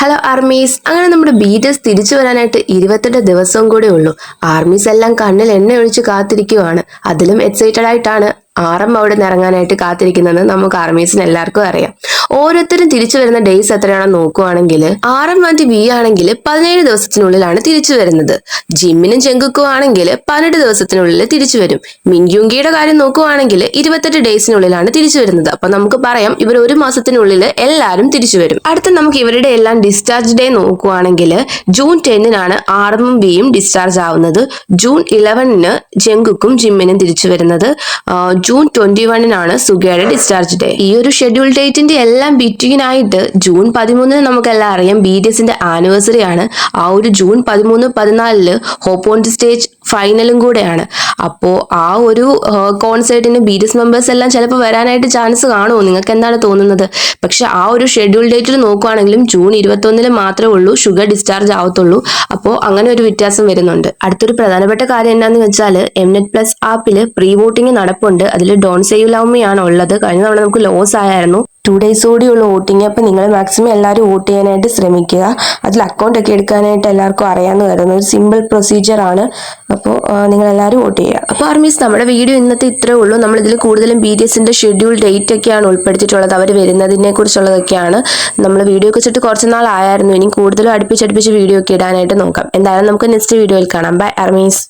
Hello armies അങ്ങനെ നമ്മുടെ ബീറ്റേഴ്സ് തിരിച്ചു വരാനായിട്ട് ഇരുപത്തെട്ട് ദിവസവും കൂടെ ഉള്ളൂ. ആർമീസ് എല്ലാം കണ്ണിൽ എണ്ണ ഒഴിച്ച് കാത്തിരിക്കുവാണ്. അതിലും എക്സൈറ്റഡ് ആയിട്ടാണ്. ആറം അവിടെ നിന്ന് ഇറങ്ങാനായിട്ട് കാത്തിരിക്കുന്നതെന്ന് നമുക്ക് ആർമീസിന് എല്ലാവർക്കും അറിയാം. ഓരോരുത്തരും തിരിച്ചു വരുന്ന ഡേയ്സ് എത്രയാണെന്ന് നോക്കുവാണെങ്കിൽ എം ആൻഡ് ബി ആണെങ്കിൽ പതിനേഴ് ദിവസത്തിനുള്ളിലാണ് തിരിച്ചു വരുന്നത്. ജിമ്മിനും ചെങ്കുക്കും ആണെങ്കിൽ പതിനെട്ട് ദിവസത്തിനുള്ളിൽ തിരിച്ചു വരും. മിൻയുങ്കിയുടെ കാര്യം നോക്കുവാണെങ്കിൽ ഇരുപത്തെട്ട് ഡേയ്സിനുള്ളിലാണ് തിരിച്ചു വരുന്നത്. അപ്പൊ നമുക്ക് പറയാം ഇവർ ഒരു മാസത്തിനുള്ളിൽ എല്ലാവരും തിരിച്ചു വരും. അടുത്ത നമുക്ക് ഇവരുടെ എല്ലാം ഡിസ്ചാർജ് ഡേ നോക്കുവാണെങ്കിൽ ജൂൺ ടെന്നിനാണ് ആറും ബിയും ഡിസ്ചാർജ് ആവുന്നത്. ജൂൺ ഇലവനിന് ജെങ്കുക്കും ജിമ്മിനും തിരിച്ചു വരുന്നത്. ജൂൺ ട്വന്റി വണ്ണിനാണ് സുഗയുടെ ഡിസ്ചാർജ് ഡേ ഈ ഒരു ഷെഡ്യൂൾ ഡേറ്റിന്റെ എല്ലാം ബിറ്റ്വീനായിട്ട് ജൂൺ പതിമൂന്നിന് നമുക്കെല്ലാം അറിയാം ബി ഡി എസിന്റെ ആനിവേഴ്സറി ആണ്. ആ ഒരു ജൂൺ പതിമൂന്ന് പതിനാലിൽ ഹോപ്പ് ഓൺ ദി സ്റ്റേജ് ഫൈനലും കൂടെയാണ്. അപ്പോൾ ആ ഒരു കോൺസേർട്ടിന് ബി ഡി എസ് മെമ്പേഴ്സ് എല്ലാം ചിലപ്പോൾ വരാനായിട്ട് ചാൻസ് കാണുമോ? നിങ്ങൾക്ക് എന്താണ് തോന്നുന്നത്? പക്ഷെ ആ ഒരു ഷെഡ്യൂൾ ഡേറ്റിൽ നോക്കുവാണെങ്കിലും ജൂൺ ഇരുപത്തൊന്നിന് മാത്രമേ ഉള്ളൂ ഷുഗർ ഡിസ്ചാർജ് ആവത്തുള്ളൂ. അപ്പോൾ അങ്ങനെ ഒരു വ്യത്യാസം വരുന്നുണ്ട്. അടുത്തൊരു പ്രധാനപ്പെട്ട കാര്യം എന്താണെന്ന് വെച്ചാൽ എം നെറ്റ് പ്ലസ് ആപ്പിൽ പ്രീ വോട്ടിംഗ് നടപ്പുണ്ട്. അതിൽ ഡോൺ സേവ് ലവ് ആണ് ഉള്ളത് കഴിഞ്ഞ തവണ നമുക്ക് ലോസ് ആയിരുന്നു ടു ഡേയ്സ് കൂടിയുള്ള വോട്ടിംഗ് അപ്പോൾ നിങ്ങൾ മാക്സിമം എല്ലാവരും വോട്ട് ചെയ്യാനായിട്ട് ശ്രമിക്കുക. അതിൽ അക്കൗണ്ട് ഒക്കെ എടുക്കാനായിട്ട് എല്ലാവർക്കും അറിയാമെന്ന് കരുതുന്നു. ഒരു സിമ്പിൾ പ്രൊസീജിയർ ആണ്. അപ്പോൾ നിങ്ങൾ എല്ലാവരും വോട്ട് ചെയ്യുക. അപ്പോൾ ആർമീസ് നമ്മുടെ വീഡിയോ ഇന്നത്തെ ഇത്രേ ഉള്ളൂ. നമ്മളിതിൽ കൂടുതലും ബി ഡി എസിന്റെ ഷെഡ്യൂൾ ഡേറ്റ് ഒക്കെയാണ് ഉൾപ്പെടുത്തിയിട്ടുള്ളത്. അവർ വരുന്നതിനെ കുറിച്ചുള്ളതൊക്കെയാണ്. നമ്മൾ വീഡിയോ ഒക്കെ വെച്ചിട്ട് കുറച്ച് നാളായിരുന്നു ഇനി കൂടുതലും അടുപ്പിച്ചടുപ്പിച്ച് വീഡിയോ ഒക്കെ ഇടാനായിട്ട് നോക്കാം. എന്തായാലും നമുക്ക് നെക്സ്റ്റ് വീഡിയോയിൽ കാണാം. Bye armies.